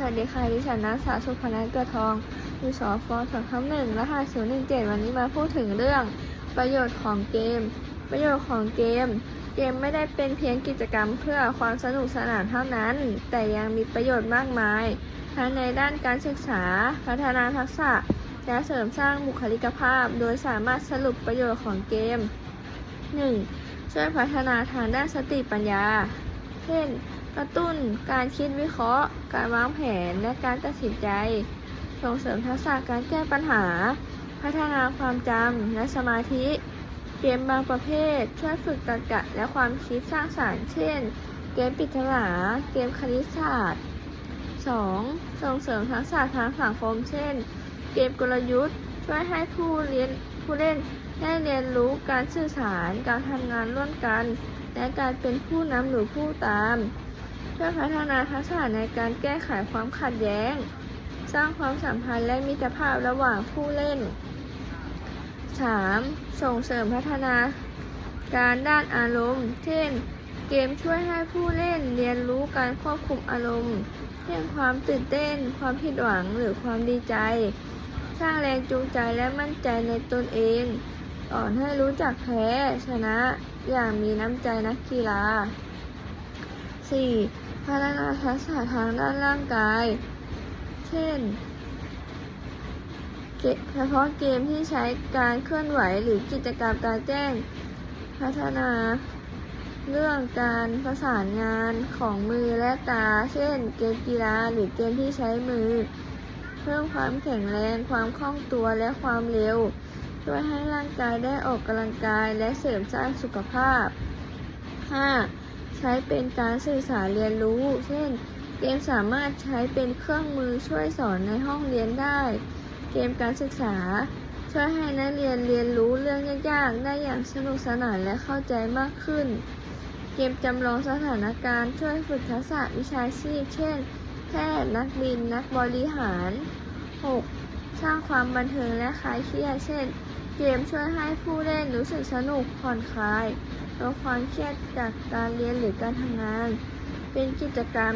สวัสดีค่ะ ดิฉันนักศึกษาสุพนัทเกิดทองอยู่สฟสองทับหนึ่งรหัสศูนย์หนึ่งเจ็ดวันนี้มาพูดถึงเรื่องประโยชน์ของเกม ประโยชน์ของเกม เกมไม่ได้เป็นเพียงกิจกรรมเพื่อความสนุกสนานเท่านั้น แต่ยังมีประโยชน์มากมาย ทั้งในด้านการศึกษา พัฒนาทักษะ และเสริมสร้างบุคลิกภาพ โดยสามารถสรุปประโยชน์ของเกม 1. ช่วยพัฒนาทางด้านสติปัญญา เช่น กระตุ้นการคิดวิเคราะห์ การวางแผนและการตัดสินใจ ส่งเสริมทักษะการแก้ปัญหา พัฒนาความจำและสมาธิ เกมบางประเภท ช่วยฝึกตรรกะและความคิดสร้างสรรค์ เช่น เกมปริศนาเกมคณิตศาสตร์ 2. ส่งเสริมทักษะทางสังคม เช่น เกมกลยุทธ์ ช่วยให้ผู้เรียนผู้เล่นได้เรียนรู้การสื่อสาร การทำงานร่วมกัน และการเป็นผู้นำหรือผู้ตาม เพื่อพัฒนาทักษะในการแก้ไขความขัดแย้ง สร้างความสัมพันธ์และมิตรภาพระหว่างผู้เล่น 3. ส่งเสริมพัฒนาการด้านอารมณ์ เช่น เกมช่วยให้ผู้เล่นเรียนรู้การควบคุมอารมณ์ เช่นความตื่นเต้น ความผิดหวังหรือความดีใจ สร้างแรงจูงใจและมั่นใจในตนเองสอนให้รู้จักแพ้ชนะ อย่างมีน้ำใจนักกีฬา 4. พัฒนาทักษะทางด้านร่างกาย เช่นเฉพาะเกมที่ใช้การเคลื่อนไหวหรือกิจกรรมการแจ้ง พัฒนา เรื่องการประสานงานของมือและตา เช่น เกมกีฬาหรือเกมที่ใช้มือ เพิ่มความแข็งแรง ความคล่องตัวและความเร็ว ช่วยให้ร่างกายได้ออกกำลังกายและเสริมสร้างสุขภาพ 5. ใช้เป็นการสื่อสารเรียนรู้ เช่น เกมสามารถใช้เป็นเครื่องมือช่วยสอนในห้องเรียนได้ เกมการศึกษา ช่วยให้นักเรียนเรียนรู้เรื่องยากๆ ได้อย่างสนุกสนานและเข้าใจมากขึ้น เกมจำลองสถานการณ์ช่วยฝึกทักษะวิชาชีพ เช่น แพทย์ นักบิน นักบริหาร 6. สร้างความบันเทิงและคลายเครียด เช่น เกมช่วยให้ผู้เล่นรู้สึกสนุกผ่อนคลาย ลดความเครียดจากการเรียนหรือการทำงาน เป็นกิจกรรม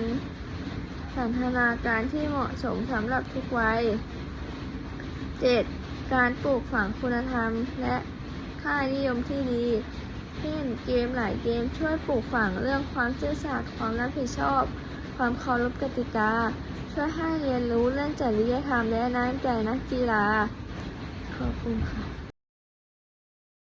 สันทนาการที่เหมาะสมสำหรับทุกวัย 7. การปลูกฝังคุณธรรมและค่านิยมที่ดี เช่นเกมหลายเกมช่วยปลูกฝังเรื่องความซื่อสัตย์ความรับผิดชอบ ความเคารพกติกา ช่วยให้เรียนรู้เรื่องจริยธรรมและน้ำใจนักกีฬาขอบคุณค่ะ